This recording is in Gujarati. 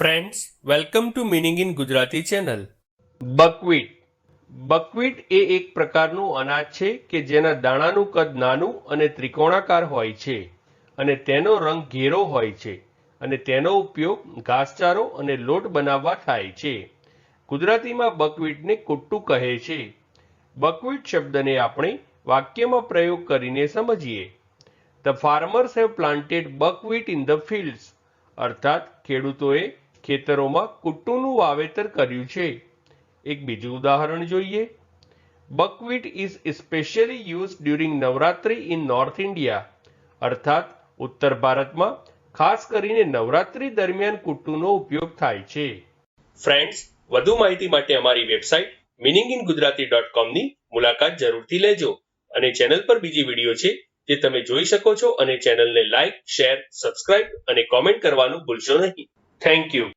Friends welcome to meaning in Gujarati channel buckwheat. Buckwheat એ એક પ્રકારનું અનાજ છે કે જેના દાણાનું કદ નાનું અને ત્રિકોણાકાર હોય છે અને તેનો રંગ ઘેરો હોય છે અને તેનો ઉપયોગ ઘાસચારો અને લોટ બનાવવા થાય છે. ગુજરાતીમાં બકવીટને કુટ્ટુ કહે છે. બકવીટ શબ્દને આપણે વાક્યમાં પ્રયોગ કરીને સમજીએ. The farmers have planted buckwheat in the fields અર્થાત ખેડૂતોએ ખેતરોમાં કુટ્ટુનું વાવેતર કર્યું છે. એક બીજું ઉદાહરણ જોઈએ. Buckwheat is specially use during Navratri in north India અર્થાત, ઉત્તર ભારતમાં ખાસ કરીને નવરાત્રી દરમિયાન કુટ્ટુનો ઉપયોગ થાય છે. ફ્રેન્ડ્સ વધુ માહિતી માટે અમારી website meaning in Gujarati dot કોમની મુલાકાત જરૂરથી લેજો અને ચેનલ પર બીજી વીડિયો છે જે તમે જોઈ શકો છો અને ચેનલને લાઇક શેર સબસ્ક્રાઇબ અને કોમેન્ટ કરવાનું ભૂલશો નહીં. Thank you